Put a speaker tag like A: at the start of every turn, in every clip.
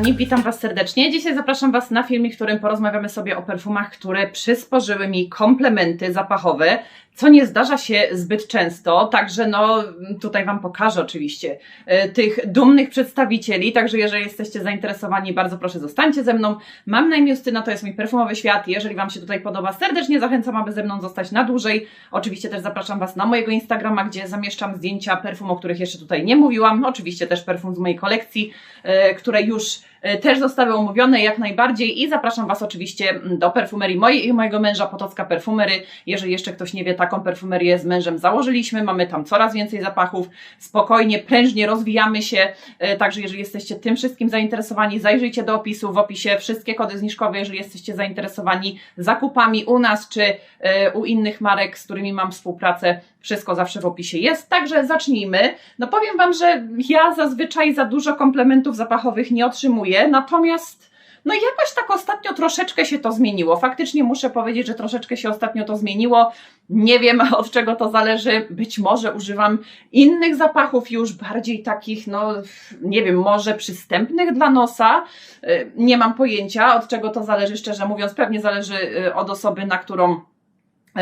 A: kochani, witam Was serdecznie. Dzisiaj zapraszam Was na filmik, w którym porozmawiamy sobie o perfumach, które przysporzyły mi komplementy zapachowe, co nie zdarza się zbyt często, także no tutaj Wam pokażę oczywiście e, tych dumnych przedstawicieli, także jeżeli jesteście zainteresowani, bardzo proszę zostańcie ze mną. Mam na imię Justyna, to jest mój perfumowy świat, jeżeli Wam się tutaj podoba, serdecznie zachęcam, aby ze mną zostać na dłużej. Oczywiście też zapraszam Was na mojego Instagrama, gdzie zamieszczam zdjęcia perfum, o których jeszcze tutaj nie mówiłam, oczywiście też perfum z mojej kolekcji, e, które już e, też zostały omówione jak najbardziej i zapraszam Was oczywiście do perfumerii mojej i mojego męża Potocka Perfumery. Jeżeli jeszcze ktoś nie wie, taką perfumerię z mężem założyliśmy, mamy tam coraz więcej zapachów, spokojnie, prężnie rozwijamy się, e, także jeżeli jesteście tym wszystkim zainteresowani, zajrzyjcie do opisu, w opisie wszystkie kody zniżkowe, jeżeli jesteście zainteresowani zakupami u nas czy e, u innych marek, z którymi mam współpracę, wszystko zawsze w opisie jest. Także zacznijmy. No powiem Wam, że ja zazwyczaj za dużo komplementów zapachowych nie otrzymuję, natomiast no jakoś tak ostatnio troszeczkę się to zmieniło. Faktycznie muszę powiedzieć, że troszeczkę się ostatnio to zmieniło. Nie wiem od czego to zależy. Być może używam innych zapachów już bardziej takich, no nie wiem, może przystępnych dla nosa. Y, Nie mam pojęcia od czego to zależy, szczerze mówiąc. Pewnie zależy y, od osoby, na którą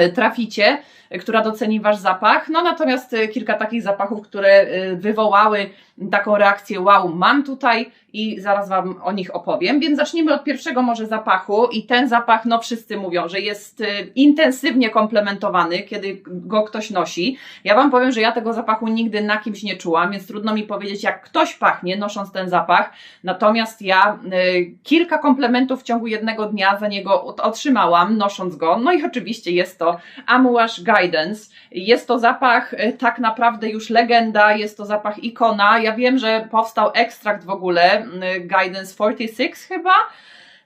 A: y, traficie, która doceni Wasz zapach. No natomiast y, kilka takich zapachów, które y, wywołały taką reakcję wow, mam tutaj i zaraz Wam o nich opowiem. Więc zacznijmy od pierwszego może zapachu i ten zapach, no wszyscy mówią, że jest y, intensywnie komplementowany, kiedy go ktoś nosi. Ja Wam powiem, że ja tego zapachu nigdy na kimś nie czułam, więc trudno mi powiedzieć, jak ktoś pachnie nosząc ten zapach. Natomiast ja kilka komplementów w ciągu jednego dnia za niego ot- otrzymałam, nosząc go. No i oczywiście jest to Amouage Guidance. Jest to zapach y, tak naprawdę już legenda, jest to zapach ikona. Ja wiem, że powstał ekstrakt w ogóle, Guidance 46 chyba.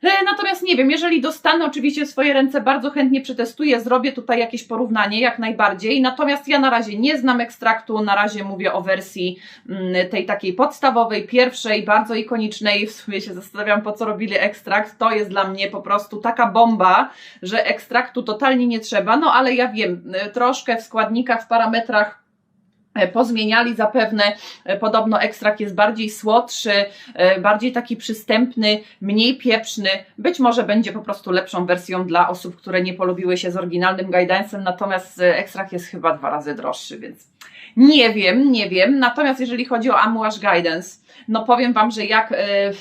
A: E, Natomiast nie wiem, jeżeli dostanę oczywiście swoje ręce, bardzo chętnie przetestuję, zrobię tutaj jakieś porównanie, jak najbardziej. Natomiast ja na razie nie znam ekstraktu, na razie mówię o wersji mm, tej takiej podstawowej, pierwszej, bardzo ikonicznej. W sumie się zastanawiam, po co robili ekstrakt. To jest dla mnie po prostu taka bomba, że ekstraktu totalnie nie trzeba. No ale ja wiem, e, troszkę w składnikach, w parametrach pozmieniali zapewne. E, Podobno ekstrakt jest bardziej słodszy, e, bardziej taki przystępny, mniej pieprzny. Być może będzie po prostu lepszą wersją dla osób, które nie polubiły się z oryginalnym guidance'em, natomiast e, ekstrakt jest chyba dwa razy droższy, więc nie wiem, nie wiem. Natomiast jeżeli chodzi o Amouage Guidance, no powiem Wam, że jak, e,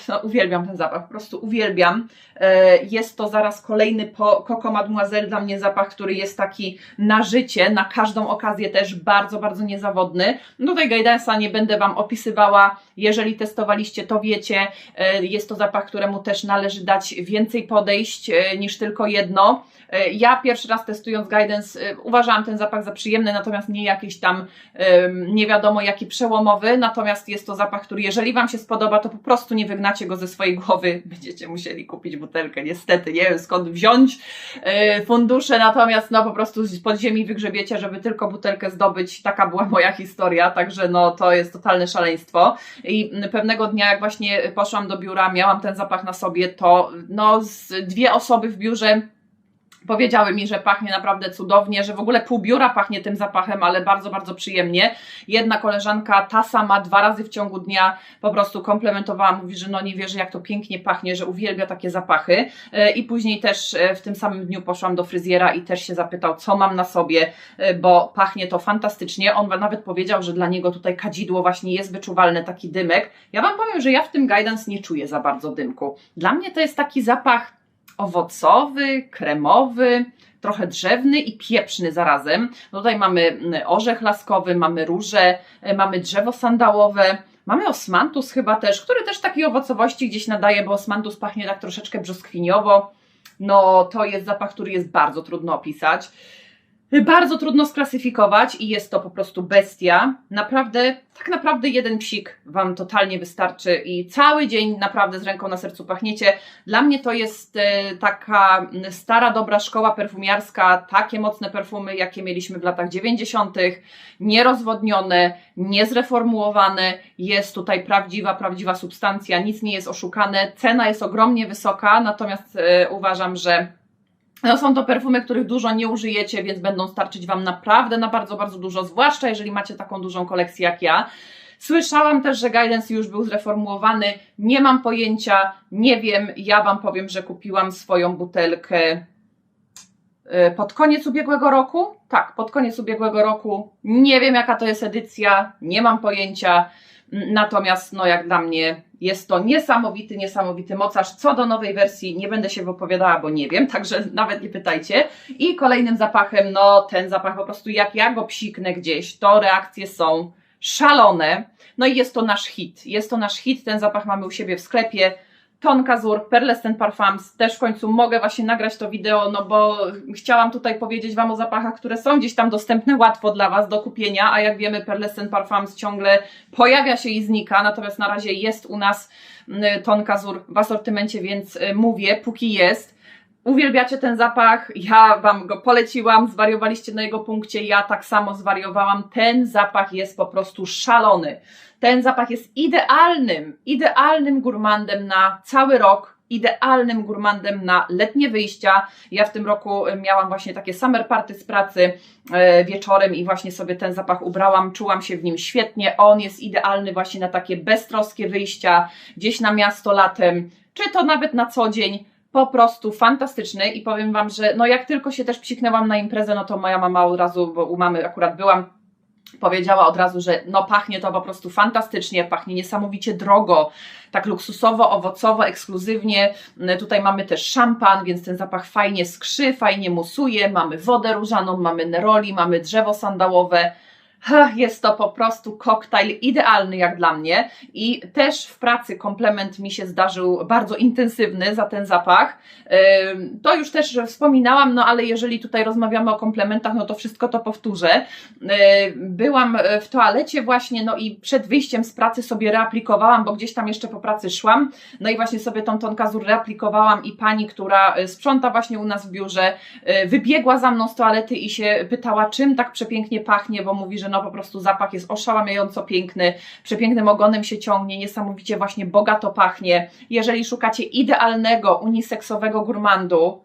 A: no uwielbiam ten zapach, po prostu uwielbiam. E, Jest to zaraz kolejny po Coco Mademoiselle dla mnie zapach, który jest taki na życie, na każdą okazję też bardzo, bardzo niezawodny. No Tutaj Guidance'a nie będę Wam opisywała, jeżeli testowaliście to wiecie. E, Jest to zapach, któremu też należy dać więcej podejść e, niż tylko jedno. Ja pierwszy raz testując Guidance uważałam ten zapach za przyjemny, natomiast nie jakiś tam nie wiadomo jaki przełomowy, natomiast jest to zapach, który jeżeli Wam się spodoba, to po prostu nie wygnacie go ze swojej głowy, będziecie musieli kupić butelkę, niestety, nie wiem skąd wziąć e, fundusze, natomiast no po prostu z podziemi wygrzebiecie, żeby tylko butelkę zdobyć, taka była moja historia, także no to jest totalne szaleństwo. I m, pewnego dnia jak właśnie poszłam do biura, miałam ten zapach na sobie, to no dwie osoby w biurze Powiedziały mi, że pachnie naprawdę cudownie, że w ogóle pół biura pachnie tym zapachem, ale bardzo, bardzo przyjemnie. Jedna koleżanka, ta sama, dwa razy w ciągu dnia po prostu komplementowała, mówi, że no nie wierzy jak to pięknie pachnie, że uwielbia takie zapachy. E, I później też e, w tym samym dniu poszłam do fryzjera i też się zapytał, co mam na sobie, e, bo pachnie to fantastycznie. On nawet powiedział, że dla niego tutaj kadzidło właśnie jest wyczuwalne, taki dymek. Ja Wam powiem, że ja w tym guidance nie czuję za bardzo dymku. Dla mnie to jest taki zapach owocowy, kremowy, trochę drzewny i pieprzny zarazem. Tutaj mamy mm, orzech laskowy, mamy róże, e, mamy drzewo sandałowe. Mamy osmantus chyba też, który też takiej owocowości gdzieś nadaje, bo osmantus pachnie tak troszeczkę brzoskwiniowo. No to jest zapach, który jest bardzo trudno opisać. Bardzo trudno sklasyfikować i jest to po prostu bestia. Naprawdę, tak naprawdę jeden psik Wam totalnie wystarczy i cały dzień naprawdę z ręką na sercu pachniecie. Dla mnie to jest e, taka stara, dobra szkoła perfumiarska, takie mocne perfumy, jakie mieliśmy w latach 90., nierozwodnione, niezreformułowane. Jest tutaj prawdziwa, prawdziwa substancja, nic nie jest oszukane. Cena jest ogromnie wysoka, natomiast e, uważam, że no są to perfumy, których dużo nie użyjecie, więc będą starczyć Wam naprawdę na bardzo, bardzo dużo, zwłaszcza jeżeli macie taką dużą kolekcję jak ja. Słyszałam też, że guidance już był zreformułowany. Nie mam pojęcia, nie wiem. Ja Wam powiem, że kupiłam swoją butelkę y, pod koniec ubiegłego roku. Tak, pod koniec ubiegłego roku. Nie wiem, jaka to jest edycja, nie mam pojęcia. Natomiast, no, jak dla mnie, jest to niesamowity, niesamowity mocarz. Co do nowej wersji, nie będę się wypowiadała, bo nie wiem, także nawet nie pytajcie. I kolejnym zapachem, no, ten zapach po prostu, jak ja go psiknę gdzieś, to reakcje są szalone. No i jest to nasz hit. Jest to nasz hit, ten zapach mamy u siebie w sklepie. Ton Kazur, Perles Parfums, też w końcu mogę właśnie nagrać to wideo, no bo chciałam tutaj powiedzieć Wam o zapachach, które są gdzieś tam dostępne łatwo dla Was do kupienia, a jak wiemy Perles Parfums ciągle pojawia się i znika, natomiast na razie jest u nas mm, Ton Kazur w asortymencie, więc y, mówię, póki jest, Uwielbiacie ten zapach, ja Wam go poleciłam, zwariowaliście na jego punkcie, ja tak samo zwariowałam. Ten zapach jest po prostu szalony. Ten zapach jest idealnym, idealnym gurmandem na cały rok, idealnym gurmandem na letnie wyjścia. Ja w tym roku miałam właśnie takie summer party z pracy e, wieczorem i właśnie sobie ten zapach ubrałam, czułam się w nim świetnie. On jest idealny właśnie na takie beztroskie wyjścia, gdzieś na miasto latem, czy to nawet na co dzień po prostu fantastyczny i powiem Wam, że no jak tylko się też psiknęłam na imprezę, no to moja mama od razu, bo u mamy akurat byłam, powiedziała od razu, że no pachnie to po prostu fantastycznie, pachnie niesamowicie drogo, tak luksusowo, owocowo, ekskluzywnie. Tutaj mamy też szampan, więc ten zapach fajnie skrzy, fajnie musuje, mamy wodę różaną, mamy neroli, mamy drzewo sandałowe, jest to po prostu koktajl idealny jak dla mnie i też w pracy komplement mi się zdarzył bardzo intensywny za ten zapach. To już też wspominałam, no ale jeżeli tutaj rozmawiamy o komplementach, no to wszystko to powtórzę. Byłam w toalecie właśnie, no i przed wyjściem z pracy sobie reaplikowałam, bo gdzieś tam jeszcze po pracy szłam, no i właśnie sobie tą tonkazur reaplikowałam i pani, która sprząta właśnie u nas w biurze, wybiegła za mną z toalety i się pytała, czym tak przepięknie pachnie, bo mówi, że no po prostu zapach jest oszałamiająco piękny, przepięknym ogonem się ciągnie, niesamowicie właśnie bogato pachnie. Jeżeli szukacie idealnego, uniseksowego gurmandu,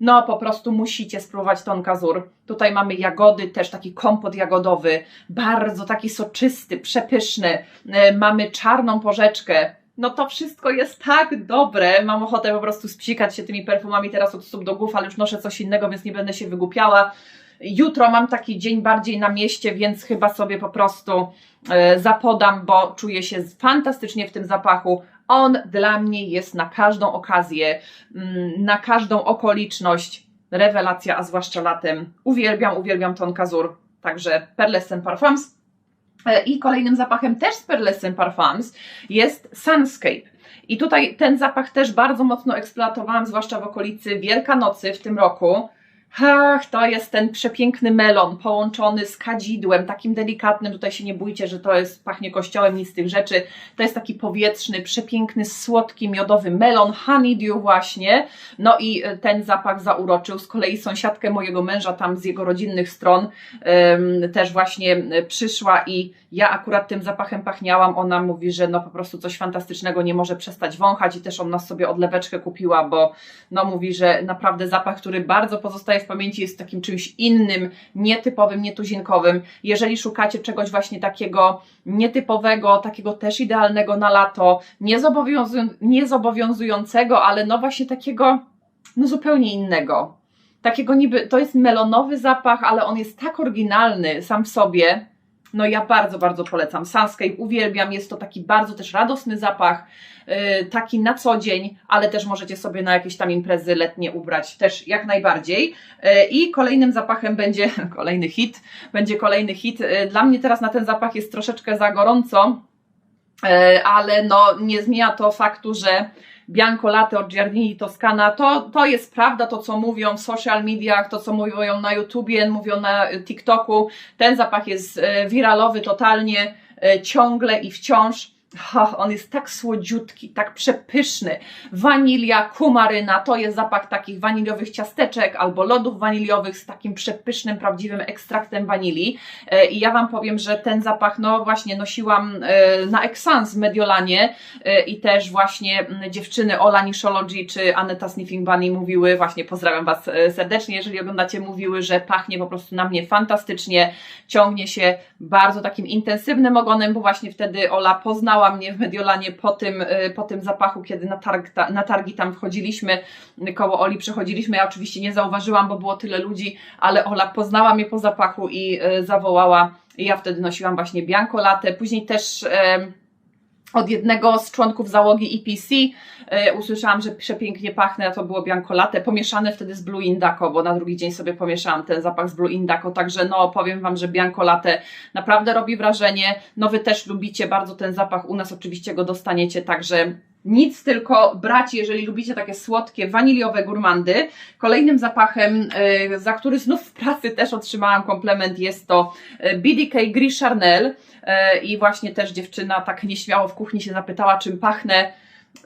A: no po prostu musicie spróbować ton kazur. Tutaj mamy jagody, też taki kompot jagodowy, bardzo taki soczysty, przepyszny. E, mamy czarną porzeczkę, no to wszystko jest tak dobre. Mam ochotę po prostu spsikać się tymi perfumami teraz od stóp do głów, ale już noszę coś innego, więc nie będę się wygłupiała. Jutro mam taki dzień bardziej na mieście, więc chyba sobie po prostu e, zapodam, bo czuję się fantastycznie w tym zapachu. On dla mnie jest na każdą okazję, mm, na każdą okoliczność rewelacja, a zwłaszcza latem. Uwielbiam, uwielbiam ton kazur. Także Perles Parfums. E, I kolejnym zapachem też z Perles Parfums jest Sunscape. I tutaj ten zapach też bardzo mocno eksploatowałam, zwłaszcza w okolicy Wielkanocy w tym roku. Ach, to jest ten przepiękny melon połączony z kadzidłem, takim delikatnym. Tutaj się nie bójcie, że to jest pachnie kościołem, nic z tych rzeczy. To jest taki powietrzny, przepiękny, słodki, miodowy melon, honeydew właśnie. No i e, ten zapach zauroczył z kolei sąsiadkę mojego męża tam z jego rodzinnych stron. Um, też właśnie e, przyszła i ja akurat tym zapachem pachniałam. Ona mówi, że no po prostu coś fantastycznego nie może przestać wąchać i też ona sobie odleweczkę kupiła, bo no mówi, że naprawdę zapach, który bardzo pozostaje w pamięci jest takim czymś innym, nietypowym, nietuzinkowym. Jeżeli szukacie czegoś właśnie takiego nietypowego, takiego też idealnego na lato, niezobowiązu niezobowiązującego, ale no właśnie takiego no zupełnie innego. Takiego niby, to jest melonowy zapach, ale on jest tak oryginalny sam w sobie, no ja bardzo, bardzo polecam. Sunscape uwielbiam, jest to taki bardzo też radosny zapach, yy, taki na co dzień, ale też możecie sobie na jakieś tam imprezy letnie ubrać, też jak najbardziej. Yy, I kolejnym zapachem będzie, kolejny hit, będzie kolejny hit. Yy, dla mnie teraz na ten zapach jest troszeczkę za gorąco, ale no nie zmienia to faktu, że Bianco Latte od Giardini Toscana, to, to jest prawda, to co mówią w social mediach, to co mówią na YouTubie, mówią na TikToku, ten zapach jest e, wiralowy totalnie, e, ciągle i wciąż. On jest tak słodziutki, tak przepyszny. Wanilia, kumaryna, to jest zapach takich waniliowych ciasteczek albo lodów waniliowych z takim przepysznym, prawdziwym ekstraktem wanilii. E, I ja Wam powiem, że ten zapach, no właśnie nosiłam e, na Exans w Mediolanie e, i też właśnie dziewczyny Ola Nishology czy Aneta Sniffing Bunny mówiły, właśnie pozdrawiam Was serdecznie, jeżeli oglądacie, mówiły, że pachnie po prostu na mnie fantastycznie, ciągnie się bardzo takim intensywnym ogonem, bo właśnie wtedy Ola poznała mnie w Mediolanie po tym, y, po tym zapachu, kiedy na, targ, na targi tam wchodziliśmy, koło Oli przechodziliśmy. Ja oczywiście nie zauważyłam, bo było tyle ludzi, ale Ola poznała mnie po zapachu i y, zawołała. Ja wtedy nosiłam właśnie Bianco Latte. Później też od jednego z członków załogi EPC e, usłyszałam, że przepięknie pachnę, to było Bianco Latte, pomieszane wtedy z Blue Indaco, bo na drugi dzień sobie pomieszałam ten zapach z Blue Indaco, także no powiem Wam, że Bianco Latte naprawdę robi wrażenie, no Wy też lubicie bardzo ten zapach, u nas oczywiście go dostaniecie, także nic tylko brać, jeżeli lubicie takie słodkie, waniliowe gurmandy. Kolejnym zapachem, e, za który znów w pracy też otrzymałam komplement, jest to e, BDK Gris Charnel. E, I właśnie też dziewczyna tak nieśmiało w kuchni się zapytała, czym pachnę.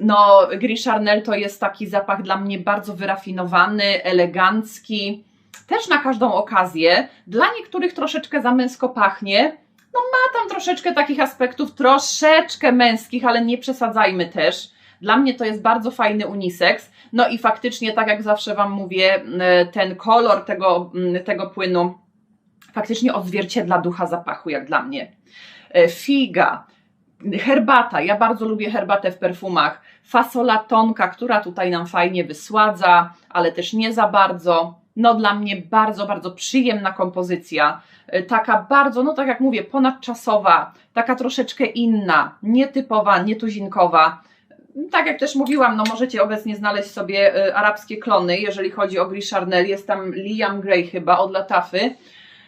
A: No, Gris Charnel to jest taki zapach dla mnie bardzo wyrafinowany, elegancki, też na każdą okazję. Dla niektórych troszeczkę za męsko pachnie. No, ma tam troszeczkę takich aspektów, troszeczkę męskich, ale nie przesadzajmy też. Dla mnie to jest bardzo fajny unisex. No i faktycznie, tak jak zawsze Wam mówię, ten kolor tego, tego płynu faktycznie odzwierciedla ducha zapachu, jak dla mnie. E, figa, herbata, ja bardzo lubię herbatę w perfumach, fasola tonka, która tutaj nam fajnie wysładza, ale też nie za bardzo. No dla mnie bardzo, bardzo przyjemna kompozycja, e, taka bardzo, no tak jak mówię, ponadczasowa, taka troszeczkę inna, nietypowa, nietuzinkowa. Tak jak też mówiłam, no możecie obecnie znaleźć sobie e, arabskie klony, jeżeli chodzi o Gris Charnel, jest tam Liam Gray chyba od Latafy,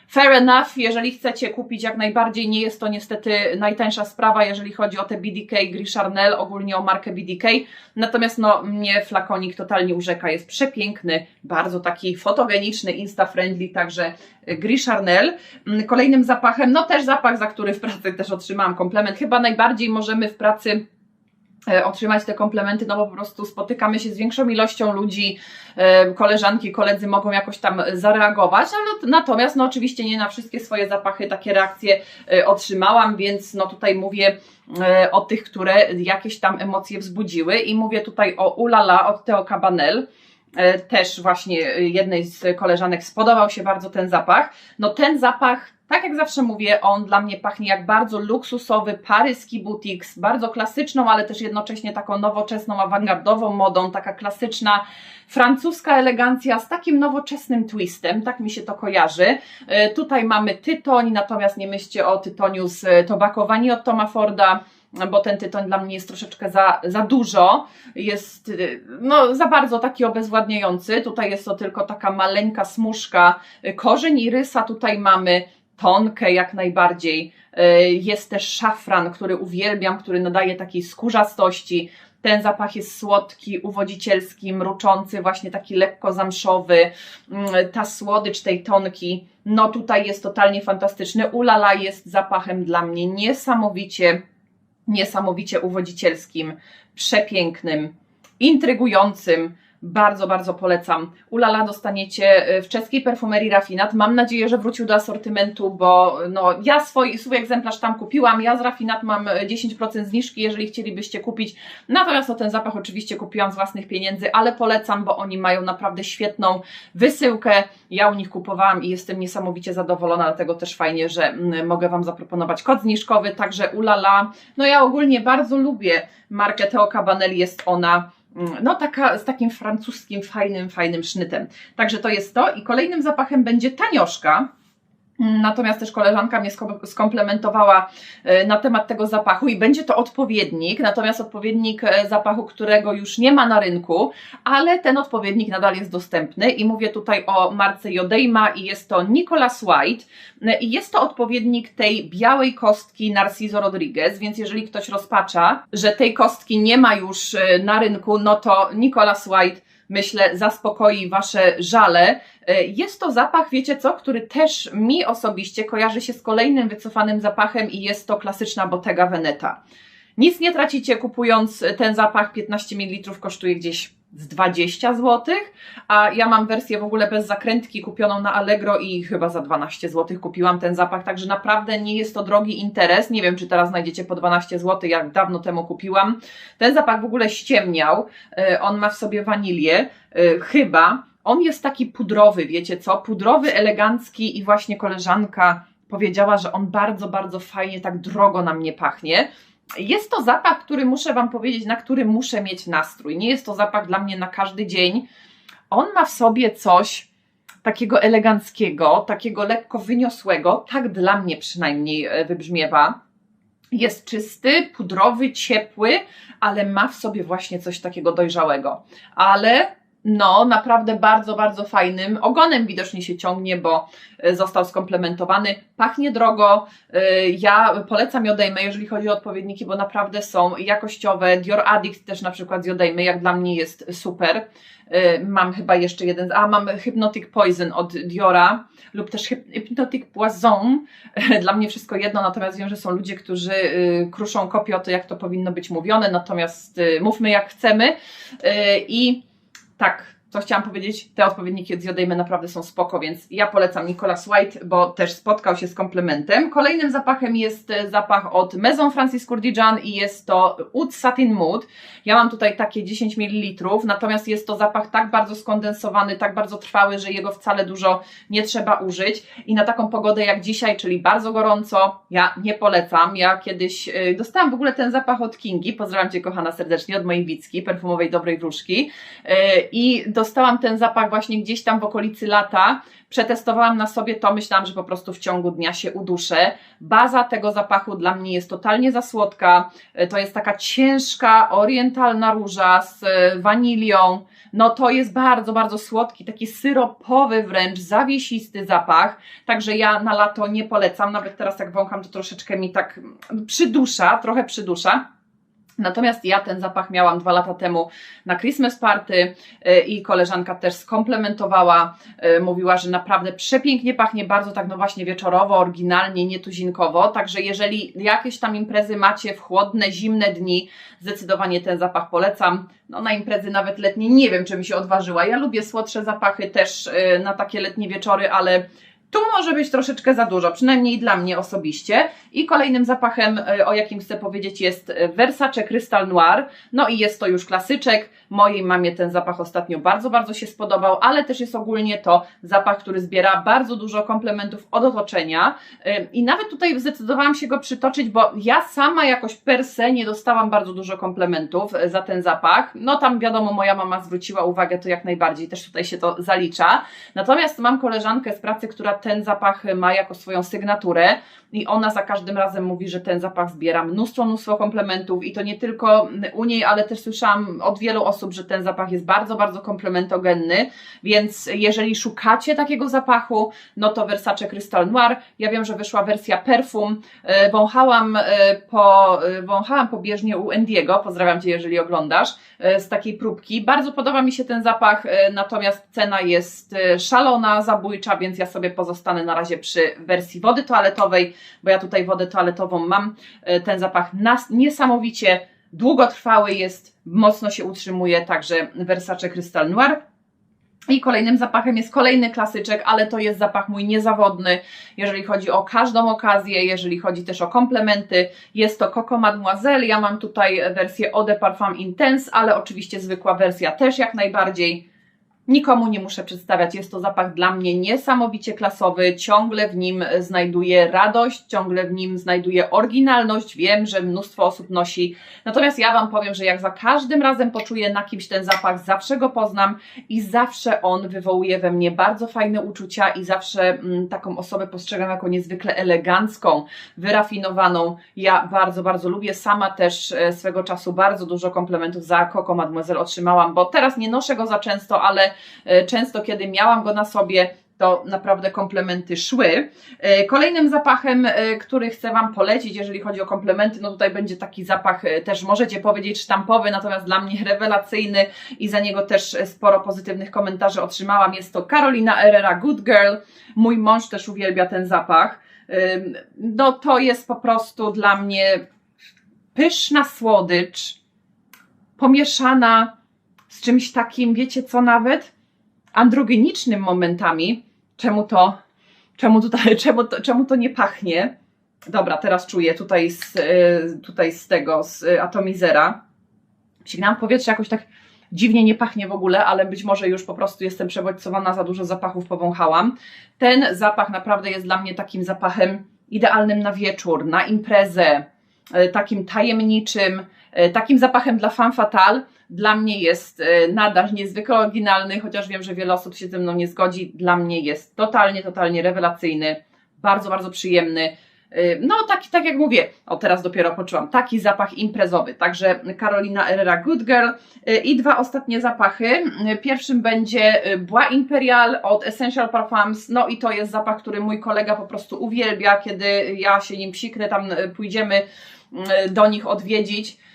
A: Fair enough, jeżeli chcecie kupić jak najbardziej, nie jest to niestety najtańsza sprawa, jeżeli chodzi o te BDK Gris Charnel, ogólnie o markę BDK. Natomiast no, mnie flakonik totalnie urzeka, jest przepiękny, bardzo taki fotogeniczny, insta-friendly, także Gris Charnel. Mm, kolejnym zapachem, no też zapach, za który w pracy też otrzymałam komplement. Chyba najbardziej możemy w pracy E, otrzymać te komplementy, no bo po prostu spotykamy się z większą ilością ludzi, e, koleżanki, koledzy mogą jakoś tam zareagować, no, natomiast no oczywiście nie na wszystkie swoje zapachy takie reakcje e, otrzymałam, więc no tutaj mówię o tych, które jakieś tam emocje wzbudziły i mówię tutaj o Ulala od Theo Cabanel, też właśnie jednej z koleżanek spodobał się bardzo ten zapach. No ten zapach tak jak zawsze mówię, on dla mnie pachnie jak bardzo luksusowy paryski butik z bardzo klasyczną, ale też jednocześnie taką nowoczesną, awangardową modą, taka klasyczna francuska elegancja z takim nowoczesnym twistem, tak mi się to kojarzy. E, tutaj mamy tytoń, natomiast nie myślcie o tytoniu z tobakowani od Toma Forda, bo ten tytoń dla mnie jest troszeczkę za, za dużo, jest no, za bardzo taki obezwładniający. Tutaj jest to tylko taka maleńka smuszka, korzeń i rysa tutaj mamy tonkę jak najbardziej. E, jest też szafran, który uwielbiam, który nadaje takiej skórzastości. Ten zapach jest słodki, uwodzicielski, mruczący, właśnie taki lekko zamszowy. Mm, ta słodycz tej tonki, no tutaj jest totalnie fantastyczny. Ulala jest zapachem dla mnie niesamowicie, niesamowicie uwodzicielskim, przepięknym, intrygującym bardzo, bardzo polecam. Ulala dostaniecie e, w czeskiej perfumerii Rafinat. Mam nadzieję, że wrócił do asortymentu, bo no, ja swój, swój egzemplarz tam kupiłam. Ja z Rafinat mam 10% zniżki, jeżeli chcielibyście kupić. Natomiast o ten zapach oczywiście kupiłam z własnych pieniędzy, ale polecam, bo oni mają naprawdę świetną wysyłkę. Ja u nich kupowałam i jestem niesamowicie zadowolona, dlatego też fajnie, że mm, mogę Wam zaproponować kod zniżkowy. Także Ulala, no ja ogólnie bardzo lubię markę Teo Cabanelli, jest ona no taka z takim francuskim, fajnym, fajnym sznytem. Także to jest to. I kolejnym zapachem będzie tanioszka. Natomiast też koleżanka mnie skomplementowała e, na temat tego zapachu i będzie to odpowiednik, natomiast odpowiednik e, zapachu, którego już nie ma na rynku, ale ten odpowiednik nadal jest dostępny i mówię tutaj o marce Jodejma i jest to Nicolas White. E, i jest to odpowiednik tej białej kostki Narciso Rodriguez, więc jeżeli ktoś rozpacza, że tej kostki nie ma już na rynku, no to Nicolas White myślę, zaspokoi Wasze żale. E, jest to zapach, wiecie co, który też mi osobiście kojarzy się z kolejnym wycofanym zapachem i jest to klasyczna Bottega Veneta. Nic nie tracicie kupując ten zapach, 15 ml kosztuje gdzieś z 20 zł, a ja mam wersję w ogóle bez zakrętki kupioną na Allegro i chyba za 12 zł kupiłam ten zapach, także naprawdę nie jest to drogi interes. Nie wiem, czy teraz znajdziecie po 12 zł, jak dawno temu kupiłam. Ten zapach w ogóle ściemniał, y, on ma w sobie wanilię, y, chyba. On jest taki pudrowy, wiecie co? Pudrowy, elegancki i właśnie koleżanka powiedziała, że on bardzo, bardzo fajnie, tak drogo na mnie pachnie. Jest to zapach, który muszę Wam powiedzieć, na który muszę mieć nastrój. Nie jest to zapach dla mnie na każdy dzień. On ma w sobie coś takiego eleganckiego, takiego lekko wyniosłego, tak dla mnie przynajmniej e, wybrzmiewa. Jest czysty, pudrowy, ciepły, ale ma w sobie właśnie coś takiego dojrzałego. Ale no, naprawdę bardzo, bardzo fajnym. Ogonem widocznie się ciągnie, bo e, został skomplementowany. Pachnie drogo. E, Ja polecam Jodejmę, jeżeli chodzi o odpowiedniki, bo naprawdę są jakościowe. Dior Addict też na przykład z Jodejmy, jak dla mnie jest super. E, Mam chyba jeszcze jeden, a mam Hypnotic Poison od Diora lub też Hyp- Hypnotic Poison. Dla mnie wszystko jedno, natomiast wiem, że są ludzie, którzy y, kruszą kopię o to, jak to powinno być mówione, natomiast y, mówmy jak chcemy. I tak, co chciałam powiedzieć, te odpowiedniki od Jodejmy naprawdę są spoko, więc ja polecam Nicolas White, bo też spotkał się z komplementem. Kolejnym zapachem jest e, zapach od Maison Francis Kurkdjian i jest to Oud Satin Mood. Ja mam tutaj takie 10 ml, natomiast jest to zapach tak bardzo skondensowany, tak bardzo trwały, że jego wcale dużo nie trzeba użyć i na taką pogodę jak dzisiaj, czyli bardzo gorąco, ja nie polecam. Ja kiedyś y, dostałam w ogóle ten zapach od Kingi, pozdrawiam Cię kochana serdecznie, od mojej Wicki, perfumowej Dobrej Wróżki y, i dostałam ten zapach właśnie gdzieś tam w okolicy lata, przetestowałam na sobie to, myślałam, że po prostu w ciągu dnia się uduszę. Baza tego zapachu dla mnie jest totalnie za słodka, Y, to jest taka ciężka, orientalna róża z y, wanilią, no to jest bardzo, bardzo słodki, taki syropowy wręcz, zawiesisty zapach, także ja na lato nie polecam, nawet teraz jak wącham to troszeczkę mi tak przydusza, trochę przydusza. Natomiast ja ten zapach miałam dwa lata temu na Christmas Party y, i koleżanka też skomplementowała, y, mówiła, że naprawdę przepięknie pachnie, bardzo tak no właśnie wieczorowo, oryginalnie, nietuzinkowo, także jeżeli jakieś tam imprezy macie w chłodne, zimne dni, zdecydowanie ten zapach polecam. No na imprezy nawet letnie nie wiem, czy mi się odważyła. Ja lubię słodsze zapachy też y, na takie letnie wieczory, ale tu może być troszeczkę za dużo, przynajmniej dla mnie osobiście. I kolejnym zapachem, e, o jakim chcę powiedzieć, jest e, Versace Crystal Noir. No i jest to już klasyczek. Mojej mamie ten zapach ostatnio bardzo, bardzo się spodobał, ale też jest ogólnie to zapach, który zbiera bardzo dużo komplementów od otoczenia. E, I nawet tutaj zdecydowałam się go przytoczyć, bo ja sama jakoś per se nie dostałam bardzo dużo komplementów za ten zapach. No tam wiadomo, moja mama zwróciła uwagę, to jak najbardziej też tutaj się to zalicza. Natomiast mam koleżankę z pracy, która ten zapach ma jako swoją sygnaturę i ona za każdym razem mówi, że ten zapach zbiera mnóstwo, mnóstwo komplementów i to nie tylko u niej, ale też słyszałam od wielu osób, że ten zapach jest bardzo, bardzo komplementogenny, więc jeżeli szukacie takiego zapachu, no to Versace Crystal Noir. Ja wiem, że wyszła wersja perfum. E, Wąchałam e, po, e, wąchałam pobieżnie u Endiego, pozdrawiam Cię, jeżeli oglądasz, z takiej próbki. Bardzo podoba mi się ten zapach, natomiast cena jest szalona, zabójcza, więc ja sobie pozostanę na razie przy wersji wody toaletowej, bo ja tutaj wodę toaletową mam. E, Ten zapach niesamowicie długotrwały jest, mocno się utrzymuje, także Versace Crystal Noir. I kolejnym zapachem jest kolejny klasyczek, ale to jest zapach mój niezawodny, jeżeli chodzi o każdą okazję, jeżeli chodzi też o komplementy. Jest to Coco Mademoiselle, ja mam tutaj wersję Eau de Parfum Intense, ale oczywiście zwykła wersja też jak najbardziej. Nikomu nie muszę przedstawiać, jest to zapach dla mnie niesamowicie klasowy, ciągle w nim znajduję radość, ciągle w nim znajduję oryginalność, wiem, że mnóstwo osób nosi, natomiast ja Wam powiem, że jak za każdym razem poczuję na kimś ten zapach, zawsze go poznam i zawsze on wywołuje we mnie bardzo fajne uczucia i zawsze mm, taką osobę postrzegam jako niezwykle elegancką, wyrafinowaną. Ja bardzo, bardzo lubię, sama też e, swego czasu bardzo dużo komplementów za Coco Mademoiselle otrzymałam, bo teraz nie noszę go za często, ale często kiedy miałam go na sobie, to naprawdę komplementy szły. E, Kolejnym zapachem, e, który chcę Wam polecić, jeżeli chodzi o komplementy, no tutaj będzie taki zapach e, też możecie powiedzieć sztampowy, natomiast dla mnie rewelacyjny i za niego też sporo pozytywnych komentarzy otrzymałam. Jest to Carolina Herrera Good Girl. Mój mąż też uwielbia ten zapach. No to jest po prostu dla mnie pyszna słodycz, pomieszana czymś takim, wiecie co nawet, androgenicznym momentami. Czemu to, czemu tutaj, czemu to, czemu to nie pachnie? Dobra, teraz czuję tutaj z, y, tutaj z tego, z atomizera. Sięgnęłam powietrze jakoś tak dziwnie nie pachnie w ogóle, ale być może już po prostu jestem przebodźcowana, za dużo zapachów powąchałam. Ten zapach naprawdę jest dla mnie takim zapachem idealnym na wieczór, na imprezę, y, takim tajemniczym, y, takim zapachem dla fan fatal. Dla mnie jest nadal niezwykle oryginalny, chociaż wiem, że wiele osób się ze mną nie zgodzi. Dla mnie jest totalnie, totalnie rewelacyjny, bardzo, bardzo przyjemny no, taki, tak jak mówię, o teraz dopiero poczułam, taki zapach imprezowy. Także Carolina Herrera Good Girl y, i dwa ostatnie zapachy. Pierwszym będzie Bois Imperial od Essential Parfums. No i to jest zapach, który mój kolega po prostu uwielbia, kiedy ja się nim psiknę, tam pójdziemy do nich odwiedzić E,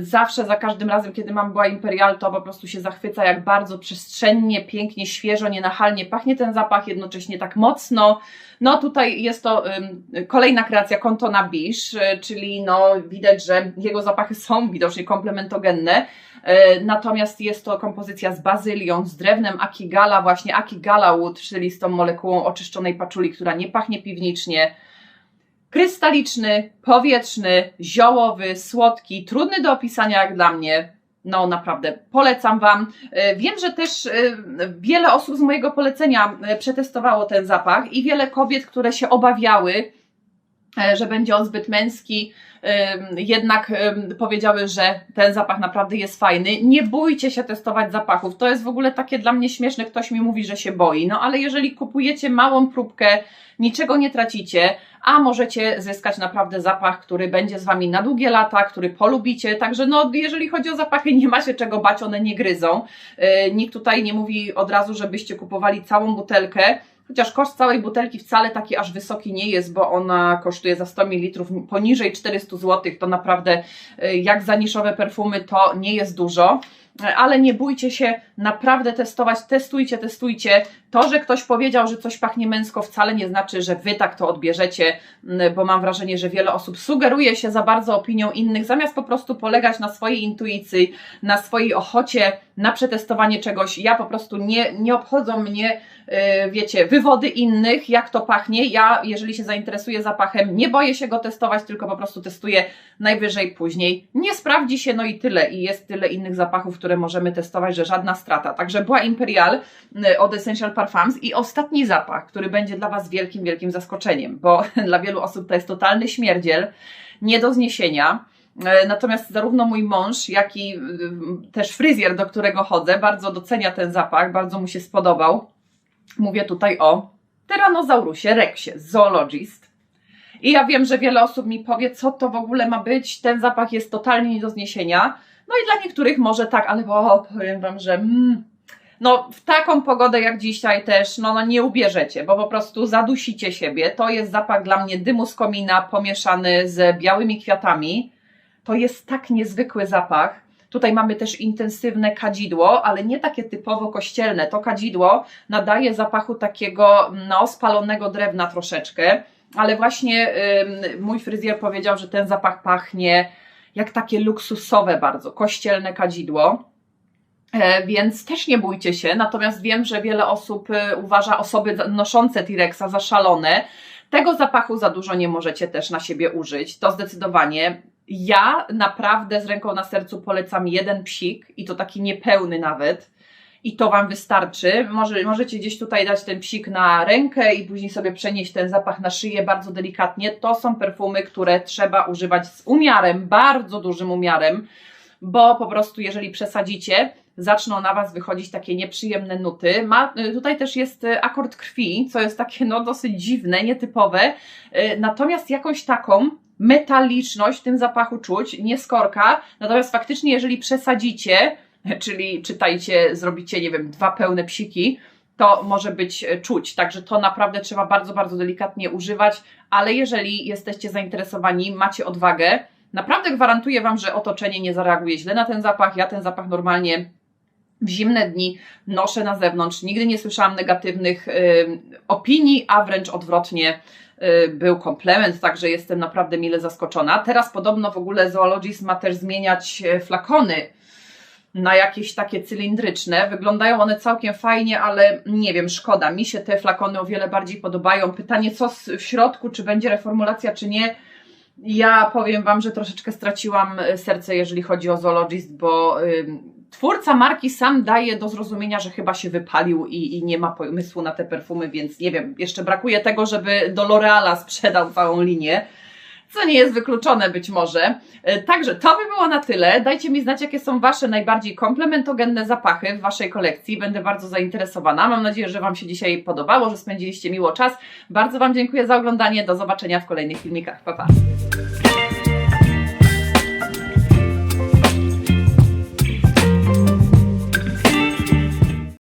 A: zawsze, za każdym razem, kiedy mam była Imperial, to po prostu się zachwyca, jak bardzo przestrzennie, pięknie, świeżo, nienachalnie pachnie ten zapach, jednocześnie tak mocno. No tutaj jest to kolejna kreacja Contona Bish, e, czyli no widać, że jego zapachy są widocznie komplementogenne. E, natomiast jest to kompozycja z bazylią, z drewnem akigala, właśnie akigala wood, czyli z tą molekułą oczyszczonej paczuli, która nie pachnie piwnicznie, krystaliczny, powietrzny, ziołowy, słodki, trudny do opisania jak dla mnie. No naprawdę, polecam Wam. E, wiem, że też e, wiele osób z mojego polecenia e, przetestowało ten zapach i wiele kobiet, które się obawiały, że będzie on zbyt męski, jednak powiedziały, że ten zapach naprawdę jest fajny. Nie bójcie się testować zapachów. To jest w ogóle takie dla mnie śmieszne. Ktoś mi mówi, że się boi. No ale jeżeli kupujecie małą próbkę, niczego nie tracicie, a możecie zyskać naprawdę zapach, który będzie z Wami na długie lata, który polubicie. Także no, jeżeli chodzi o zapachy, nie ma się czego bać, one nie gryzą. Yy, nikt tutaj nie mówi od razu, żebyście kupowali całą butelkę. Chociaż koszt całej butelki wcale taki aż wysoki nie jest, bo ona kosztuje za 100 ml poniżej 400 zł. To naprawdę, y, jak za niszowe perfumy, to nie jest dużo ale nie bójcie się naprawdę testować, testujcie, testujcie. To, że ktoś powiedział, że coś pachnie męsko, wcale nie znaczy, że wy tak to odbierzecie, bo mam wrażenie, że wiele osób sugeruje się za bardzo opinią innych, zamiast po prostu polegać na swojej intuicji, na swojej ochocie, na przetestowanie czegoś. Ja po prostu nie, nie obchodzą mnie, yy, wiecie, wywody innych, jak to pachnie. Ja, jeżeli się zainteresuję zapachem, nie boję się go testować, tylko po prostu testuję najwyżej później. Nie sprawdzi się, no i tyle. I jest tyle innych zapachów, które możemy testować, że żadna strata. Także była Imperial y, od Essential Parfums i ostatni zapach, który będzie dla Was wielkim, wielkim zaskoczeniem, bo dla wielu osób to jest totalny śmierdziel, nie do zniesienia. Y, natomiast zarówno mój mąż, jak i y, też fryzjer, do którego chodzę, bardzo docenia ten zapach, bardzo mu się spodobał. Mówię tutaj o Tyrannosaurusie Rexie, zoologist. I ja wiem, że wiele osób mi powie, co to w ogóle ma być. Ten zapach jest totalnie nie do zniesienia. No i dla niektórych może tak, ale powiem Wam, że mm, no w taką pogodę jak dzisiaj też, no, no nie ubierzecie, bo po prostu zadusicie siebie. To jest zapach dla mnie dymu z komina pomieszany z białymi kwiatami. To jest tak niezwykły zapach. Tutaj mamy też intensywne kadzidło, ale nie takie typowo kościelne. To kadzidło nadaje zapachu takiego no, spalonego drewna troszeczkę, ale właśnie mój fryzjer powiedział, że ten zapach pachnie jak takie luksusowe bardzo, kościelne kadzidło. E, więc też nie bójcie się, natomiast wiem, że wiele osób e, uważa osoby noszące T-Rexa za szalone. Tego zapachu za dużo nie możecie też na siebie użyć, to zdecydowanie. Ja naprawdę z ręką na sercu polecam jeden psik i to taki niepełny nawet i to Wam wystarczy. Może, możecie gdzieś tutaj dać ten psik na rękę i później sobie przenieść ten zapach na szyję bardzo delikatnie. To są perfumy, które trzeba używać z umiarem, bardzo dużym umiarem, bo po prostu jeżeli przesadzicie, zaczną na Was wychodzić takie nieprzyjemne nuty. Ma, tutaj też jest akord krwi, co jest takie no dosyć dziwne, nietypowe, natomiast jakąś taką metaliczność w tym zapachu czuć, nie skorka, natomiast faktycznie jeżeli przesadzicie, czyli czytajcie, zrobicie, nie wiem, dwa pełne psiki, to może być e, czuć. Także to naprawdę trzeba bardzo, bardzo delikatnie używać, ale jeżeli jesteście zainteresowani, macie odwagę, naprawdę gwarantuję Wam, że otoczenie nie zareaguje źle na ten zapach. Ja ten zapach normalnie w zimne dni noszę na zewnątrz. Nigdy nie słyszałam negatywnych y, opinii, a wręcz odwrotnie. y, był komplement, także jestem naprawdę mile zaskoczona. Teraz podobno w ogóle Zoologist ma też zmieniać e, flakony na jakieś takie cylindryczne. Wyglądają one całkiem fajnie, ale nie wiem, szkoda. Mi się te flakony o wiele bardziej podobają. Pytanie, co w środku, czy będzie reformulacja, czy nie. Ja powiem Wam, że troszeczkę straciłam e, serce, jeżeli chodzi o Zoologist, bo twórca marki sam daje do zrozumienia, że chyba się wypalił i, i nie ma pomysłu na te perfumy, więc nie wiem, jeszcze brakuje tego, żeby do L'Oreala sprzedał całą linię co nie jest wykluczone być może. E, Także to by było na tyle. Dajcie mi znać, jakie są Wasze najbardziej komplementogenne zapachy w Waszej kolekcji. Będę bardzo zainteresowana. Mam nadzieję, że Wam się dzisiaj podobało, że spędziliście miło czas. Bardzo Wam dziękuję za oglądanie. Do zobaczenia w kolejnych filmikach. Pa, pa.